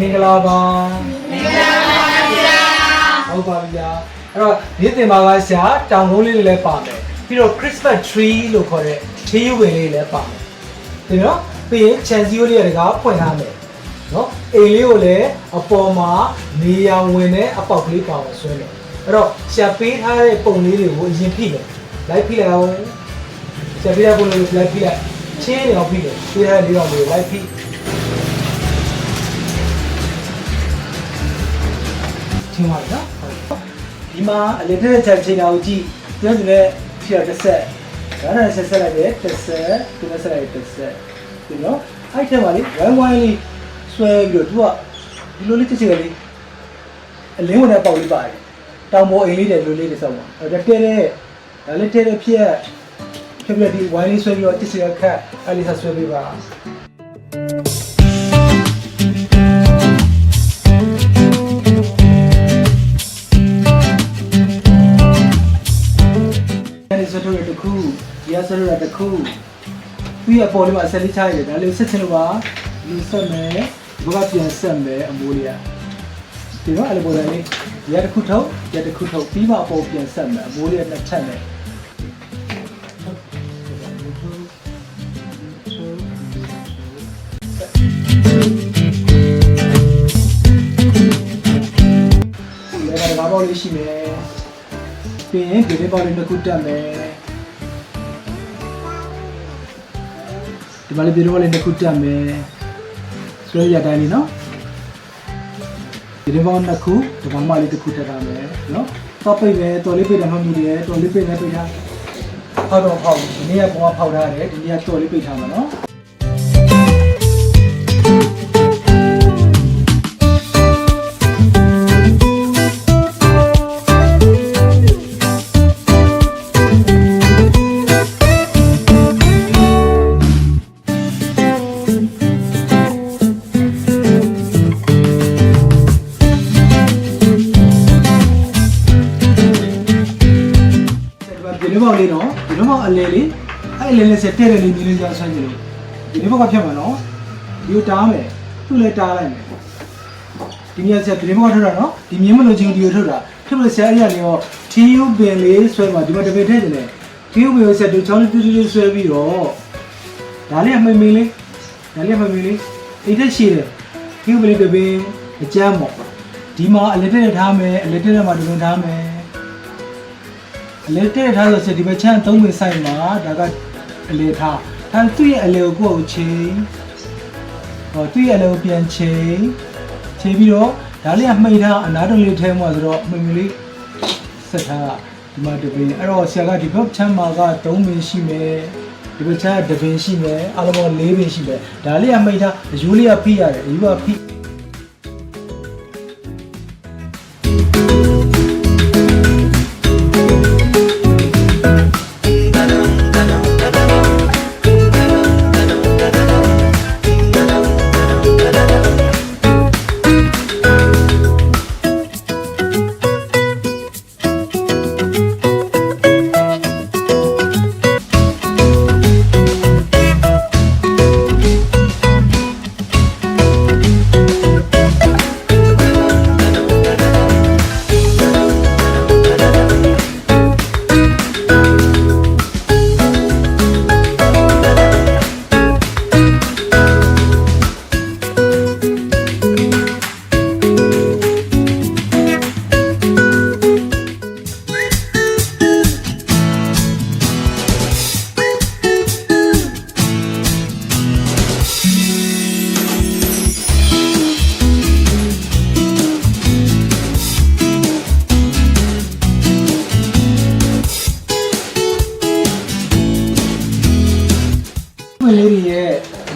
မင်္ဂလာပါမင်္ဂလာပါဗျာဟုတ်ပါဗျာအဲ့တော့ဒီတင်ပါကရှာတောင်ကုန်းလေးတွေလည်းပါမယ်ပြီးတော့ Christmas tree လို့ခေါ်တဲ့ထင်းရွယ်လေးလည်းပါမယ်ဒီနော်ပြီးရင် chance လေးတွေကဖွင့်ထားမယ်နော်အိမ်လေးကိုလည်းအပေါ်မှာနေရောင်ဝင်တဲ့အပေါက်ကလေးပါအောင်ဆွဲမယ်အဲ့တော့ရှာပေးထားတဲ့ပုံလေးတွေကိုအရင်ဖိမယ်လိုက်ဖိလိုက်အောင်ရှာပေးတဲ့ပုံလေးကိုလိုက်ဖိလိုက်ချင်းနေအောင်ဖိတယ်ပေးထားတဲ့လေးအောင်လေးကိုလိုက်ဖိ ထင်ပါနော်ဒီမှာအလက်ထက်ချက်ချိန်တာကိုကြည့်ပြောနေလဲဖြည့်တစ်ဆက်ဒါနဲ့ဆက်ဆက်လိုက်တယ်တစ်ဆက်ဒီနဲ့ဆက်လိုက်တစ်ဆက်ဒီနော်အဲ့ထက်မှာလေဝိုင်းဝိုင်းလေးဆွဲပြီးတော့သူကဒီလိုလေးတစ်ချက်ကလေးအလင်းဝင်တဲ့ပေါက်လေးပါတယ်တောင်ပေါ်အိမ်လေးတဲ့လိုလေးတွေစောက်ပါအဲ့ဒါတဲတဲ့ဒါလေးတဲတဲ့ဖြစ်ဖြစ်ပြီးဒီဝိုင်းလေးဆွဲပြီးတော့တစ်ချက်ကခတ်အဲ့လေးဆက်ဆွဲပေးပါအဲဒီ ခုပြီးအပေါ်လေးမှာဆက်လေးချရတယ်ဒါလေးဆက်ချင်လို့ပါလူဆက်မယ်ဒီဘက်ကပြန်ဆက်မယ်အမိုးလေးကဒီတော့အဲ့လိုပုံစံလေးဒီကတစ်ခုထုတ်ဒီကတစ်ခုထုတ်ပြီးမှအပေါ်ပြန်ဆက်မယ်အမိုးလေးကနှစ်ချက်မယ်ဒီကတကားပေါက်လေးရှိမယ်ပြီးရင်ဒီလေးပေါက်လေးတစ်ခုတက်မယ် မှာလေးဒီလေးပေါက်လေးတစ်ခုတက်မယ်ဆွဲရတိုင်းလေးနော်ဒီလေးပေါက်နှစ်ခုဒီကောင်မလေးတစ်ခုတက်တာမယ်နော်တော့ပိတ်မယ်တော်လေးပိတ်တယ်မှမူတယ်တော်လေးပိတ်နေပိတ်ထားဖောက်တော့ဖောက်ဒီနေ့ကပုံကဖောက်ထားတယ်ဒီနေ့ကတော်လေးပိတ်ထားမှာနော် အလဲလေးအဲ့အလဲလေးဆက်တဲ့တယ်လေးမြင်းလေးကြောင်းဆွမ်းကြည့်လို့ဒီလေးပေါက်ကဖြတ်မှာနော်ဒီကိုတားမယ်သူ့လည်းတားလိုက်မယ်ဒီမြတ်ဆက်ဒီမောထုတ်တာနော်ဒီမြင်းမလို့ချင်းဒီကိုထုတ်တာဖြစ်လို့ဆရာကြီးကလည်းရောထီးယူပင်လေးဆွဲမှာဒီမှာတပည့်ထည့်တယ်ထီးယူပင်ကိုဆက်တူချောင်းလေးတူတူလေးဆွဲပြီးတော့ဒါလေးအမိန်မိန်လေးဒါလေးအမိန်မိန်လေးအိတ်ထက်ရှိတယ်ထီးယူပင်လေးတပင်းအကျမ်းပေါ့ဒီမှာအလက်တက်ထားမယ်အလက်တက်မှာတပင်းထားမယ် အလက်တက်ထားဆိုဆက်ဒီဘက်ချမ်းသုံးပင်ဆိုင်မှာဒါကအလေထားဒါသူ့ရဲ့အလေကိုကိုယ်ကိုချိန်ဟောသူ့ရဲ့အလေကိုပြန်ချိန်ခြေပြီးတော့ဒါလေးကမှိတ်ထားအနားတုံးလေးထဲမှာဆိုတော့မှိတ်မလေးဆက်ထားဒီမှာတပင်းအဲ့တော့ဆရာကဒီဘက်ချမ်းမှာက3ပင်ရှိမယ်ဒီဘက်ချမ်းက2ပင်ရှိမယ်အားလုံးပေါင်း4ပင်ရှိမယ်ဒါလေးကမှိတ်ထားအယူလေးကဖိရတယ်အယူကဖိ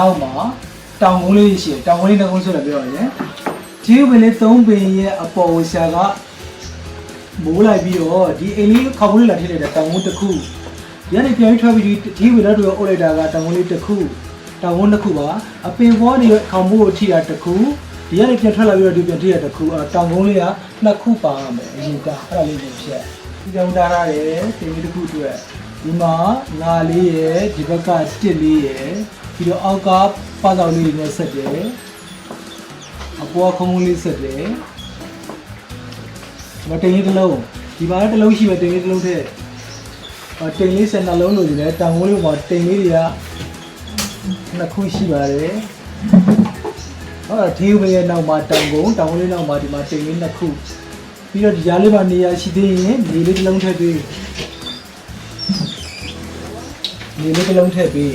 နောက်မှာတောင်ကုန်းလေးရှိတယ်တောင်ကုန်းလေးတစ်ကုန်းဆိုတော့ပြောရရင်ဂျီးပင်လေး3ပင်ရဲ့အပေါ်ကိုရှာကမိုးလိုက်ပြီးတော့ဒီအိမ်လေးခေါက်ကုန်းလေးလာထည့်လိုက်တာတောင်ကုန်းတစ်ခုဒီကနေပြန်ပြီးထွက်ပြီးဒီဂျီးပင်လက်တွေအုပ်လိုက်တာကတောင်ကုန်းလေးတစ်ခုတောင်ကုန်းတစ်ခုပါအပင်ဘောနေခေါင်မိုးကိုထိတာတစ်ခုဒီကနေပြန်ထွက်လာပြီးတော့ဒီပြန်ထိတာတစ်ခုအဲတောင်ကုန်းလေးကနှစ်ခုပါမယ်အရင်ကအဲ့ဒါလေးကိုဖြတ်ဒီကြောင်တားရတယ်ဒီလေးတစ်ခုအတွက်ဒီမှာငါလေးရယ်ဒီဘက်ကတစ်လေးရယ် ပြီးတော့အောက်ကပါဆောင်လေးတွေနဲ့ဆက်တယ်အပေါ်ခုံးလေးဆက်တယ်မတင်လေးတစ်လုံးဒီမှာလည်းတစ်လုံးရှိပဲတင်လေးတစ်လုံးထည့်အတင်လေးဆက်နှလုံးလို့ဒီလဲတောင်ဝိုးလေးမှာတင်လေးတွေကနှစ်ခုရှိပါတယ်ဟောထေးဝရဲ့နောက်မှာတောင်ကုန်တောင်ဝိုးလေးနောက်မှာဒီမှာတင်လေးနှစ်ခုပြီးတော့ဒီကြားလေးမှာနေရာရှိသေးရင်နေလေးတစ်လုံးထည့်ပေးနေလေးတစ်လုံးထည့်ပေး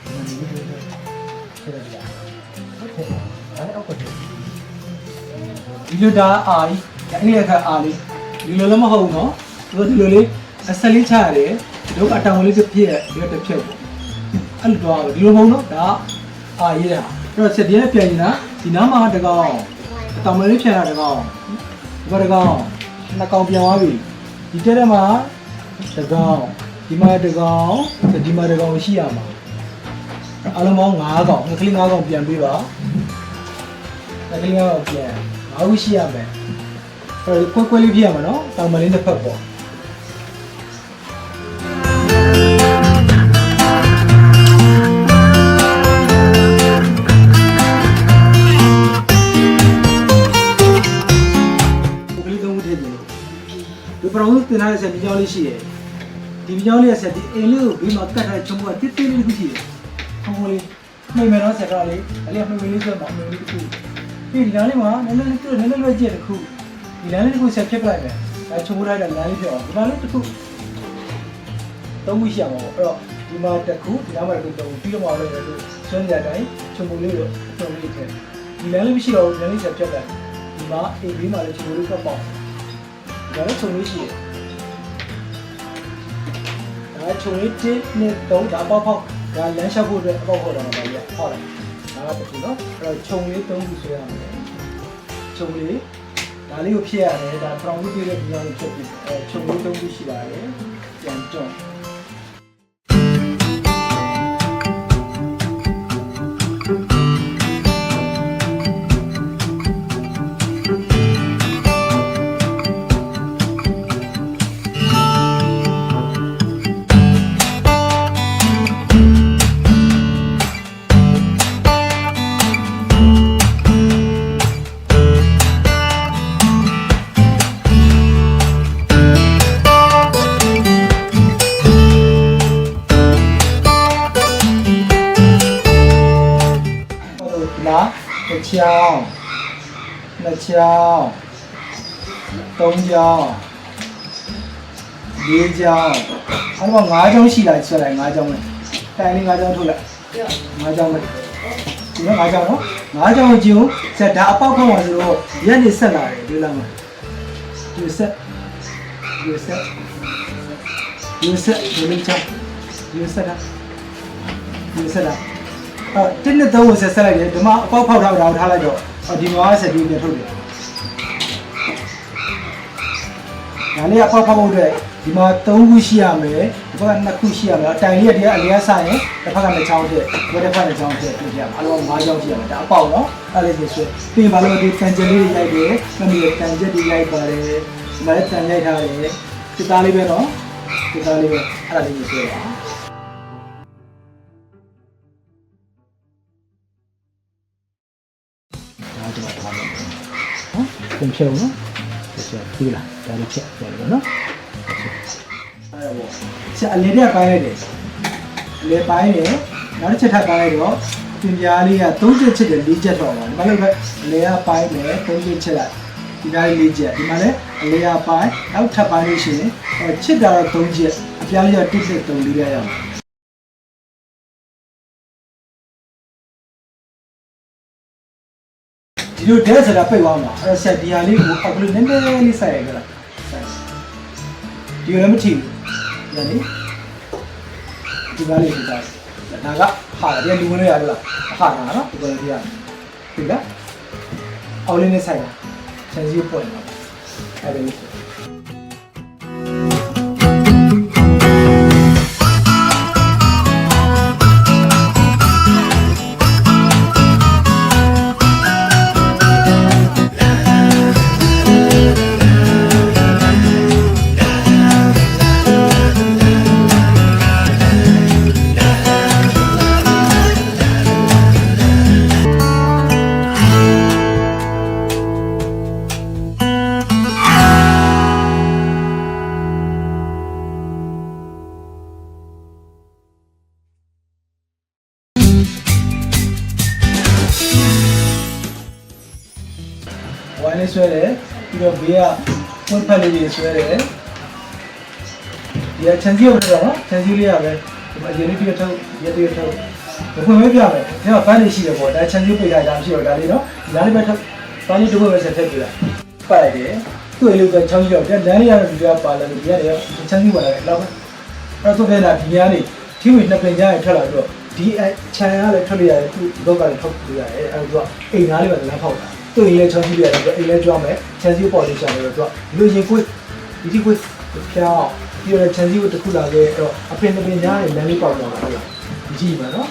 ဆွဲပေးအောင်လေးဆရာမနော်ဒီလိုလေးဆက်ရပြဟုတ်ကဲ့အဲအောက်ကတည်းဒီလိုဒါအာကြီးအဲ့ဒီအခါအာလေးဒီလိုလည်းမဟုတ်ဘူးနော်သူဒီလိုလေးအဆက်လေးချရတယ်ဒုက္ခအတောင်လေးတစ်ဖြစ်ရဒီတစ်ဖြစ်ပေါ့အဲ့လိုတော့ဒီလိုမဟုတ်နော်ဒါအာရေးတာအဲ့တော့ဆက်ပြဲပြန်နေတာဒီနားမှာတကောင်အတောင်လေးဖြတ်ရတကောင်ဒီဘက်တကောင်နှစ်ကောင်ပြန်သွားပြီဒီတက်တဲ့မှာတကောင်ဒီမှာတကောင်ဒီမှာတကောင်ရှိရမှာ အလုံးပေါင်း9ကောင်ငကလေး9ကောင်ပြန်ပေးပါငကလေး9ကောင်ပြန်9ခုရှိရမယ်အဲ့ဒါခွက်ခွက်လေးပြရမှာနော်တောင်မလေးတစ်ဖက်ပေါ့ခွက်ကလေးသုံးခုထည့်တယ်လို့ဒီပရောင်းတင်ထားတဲ့ဆက်ဒီကြောင်းလေးရှိတယ်ဒီကြောင်းလေးဆက်ဒီအိမ်လေးကိုဘေးမှာကတ်ထားတဲ့ချုံကတစ်တစ်လေးတစ်ခုရှိတယ် ခေါင်းလေးနှိမ့်မယ်နော်ဆက်တော့လေအဲ့ဒီမှိတ်လေးဆိုတော့မှိတ်လေးတစ်ခုပြီးဒီလမ်းလေးမှာနည်းနည်းလေးတွေ့နည်းနည်းလေးကြည့်တစ်ခုဒီလမ်းလေးတစ်ခုဆက်ဖြတ်ပလိုက်မယ်အဲချုံလိုက်တဲ့လမ်းလေးဖြစ်အောင်ဒီလမ်းလေးတစ်ခုသုံးခုရှိအောင်ပေါ့အဲ့တော့ဒီမှာတစ်ခုဒီနားမှာတစ်ခုသုံးခုပြီးတော့မှလည်းလို့ဆွမ်းကြတိုင်းချုံမလေးတော့ချုံလေးထည့်ဒီလမ်းလေးမရှိတော့ဘူးလမ်းလေးဆက်ဖြတ်လိုက်ဒီမှာအိမ်ဘေးမှာလည်းချုံလေးကပ်ပေါ့ဒါလည်းချုံလေးရှိတယ်ဒါချုံလေးတစ်နှစ်သုံးဒါပေါက်ပေါက် ဒါလမ်းလျှောက်ဖို့အတွက်အပေါက်ခေါ်တာပါဗျာဟောတယ်ဒါကတခုနော်အဲ့တော့ချုံလေးသုံးခုဆွဲရမယ်ချုံလေးဒါလေးကိုဖြည့်ရတယ်ဒါဖရောင်လေးပြည့်တဲ့ဒီအောင်လေးဖြည့်ပြီးအဲချုံလေးသုံးခုရှိပါတယ်ပြန်ကြော ချောင်းနှစ်ချောင်းသုံးချောင်းလေးချောင်းအဲ့တော့ငါးချောင်းရှိလားဆွဲလိုက်ငါးချောင်းနဲ့တိုင်လေးငါးချောင်းထုတ်လိုက်ငါးချောင်းနဲ့ဒီမှာငါးချောင်းနော်ငါးချောင်းကိုကြည့်ဦးဆက်ဒါအပေါက်ခေါက်ပါဆိုတော့ရက်နေဆက်လာတယ်ဒီလားမဒီဆက်ဒီဆက်ဒီဆက်ဒီလေးချောင်းဒီဆက်တာဒီဆက်တာအော် တင်းနဲ့သုံးကိုဆက်ဆက်လိုက်တယ်ဒီမှာအပေါက်ဖောက်ထားတာကိုထားလိုက်တော့အော်ဒီမှာဆက်ပြီးပြန်ထုတ်တယ်ဒါလေးအပေါက်ဖောက်ဖို့အတွက်ဒီမှာ3ခုရှိရမယ်ဒီဘက်က2ခုရှိရမယ်အတိုင်လေးကဒီကအလျားဆိုင်ရင်တစ်ဖက်က2ချောင်းဖြစ်ဒီတစ်ဖက်က2ချောင်းဖြစ်ပြပြအလုံး5ချောင်းရှိရမယ်ဒါအပေါက်နော်အဲ့လေးဆိုပြီးပါလို့ဒီတန်ကြလေးတွေရိုက်တယ်မမီတန်ကြတွေရိုက်ပါတယ်ဒီမှာလည်းတန်ရိုက်ထားတယ်စစ်သားလေးပဲနော်စစ်သားလေးပဲအဲ့ဒါလေးကိုဆွဲပါ ဒါကျွန်တော်ထားမယ်နော်ပြန်ဖြုံနော်ဆက်ပြီးလာဒါလေးချက်ပြန်လို့နော်အဲ့ဒါပေါ့ဆက်အလေးတက်ပိုင်းလိုက်တယ်အလေးပိုင်းတယ်နောက်တစ်ချက်ထပ်ပိုင်းလိုက်တော့ပြင်ပြားလေးက3ချက်ချက်တယ်4ချက်တော့ပါဒီမှာလည်းပဲအလေးကပိုင်းမယ်3ချက်ချက်လိုက်ဒီနားလေး4ချက်ဒီမှာလည်းအလေးကပိုင်းနောက်ထပ်ပိုင်းလို့ရှိရင်အဲချစ်တာတော့3ချက်အပြားလေးက1ချက်3လေးရရအောင် ဒီလိုဒဲဆိုတာပိတ်သွားမှာအဲ့တော့ဆက်ဒီဟာလေးကိုအောက်ကလေးနည်းနည်းလေးဆက်ရိုက်ကြလားဆက်ဒီလိုလည်းမထီဘူးညာလေဒီကားလေးဒီကားဒါကဟာဒီလူဝင်လို့ရတယ်လားဟာတာနော်ဒီကောလေးပြရဒီကအောက်လေးနဲ့ဆိုင်တာခြံစည်းကိုပွင့်တော့အဲ့ဒါလေး တယ်ပြီးတော့ဘေးကပွင့်ဖက်လေးတွေဆွဲတယ်ဒီကချန်စီရောက်တော့နော်ချန်စီလေးရပဲဒီမှာအရင်လေးတစ်ထုတ်ရက်တစ်ထုတ်ဘယ်ဖွင့်မဲပြမယ်ဒီမှာပန်းလေးရှိတယ်ပေါ့ဒါချန်စီပိတ်ထားတာမရှိတော့ဒါလေးနော်ဒီလားလေးပဲထုတ်ပန်းလေးတစ်ခုပဲဆက်ထည့်ပြလိုက်ပတ်လိုက်တယ်သူ့အလုပ်ကချောင်းကြီးတော့လမ်းလေးရတဲ့ဒီကပါလာတယ်ဒီရတယ်ချန်စီပါလာတယ်တော့အဲ့တော့ပြန်လာဒီများနေထီဝီနှစ်ပင်ကြားရထွက်လာတော့ဒီချန်ကလည်းထွက်လို့ရတယ်သူ့ဘက်ကလည်းထုတ်လို့ရတယ်အဲ့တော့အိမ်သားလေးပဲလမ်းဖောက်တာ သူ့ရင်လည်းချောင်းကြည့်ပြရတယ်သူအိမ်လည်းကြွားမယ်ချန်စီပေါ်လေးရှာတယ်တော့သူကလူရင်ကိုဒီဒီကိုဖျောင်းပြီးတော့ချန်စီကိုတစ်ခုလာခဲ့တော့အပင်အပင်ညားနဲ့လမ်းလေးပေါက်သွားတာဟုတ်လားကြည့်ပါနော်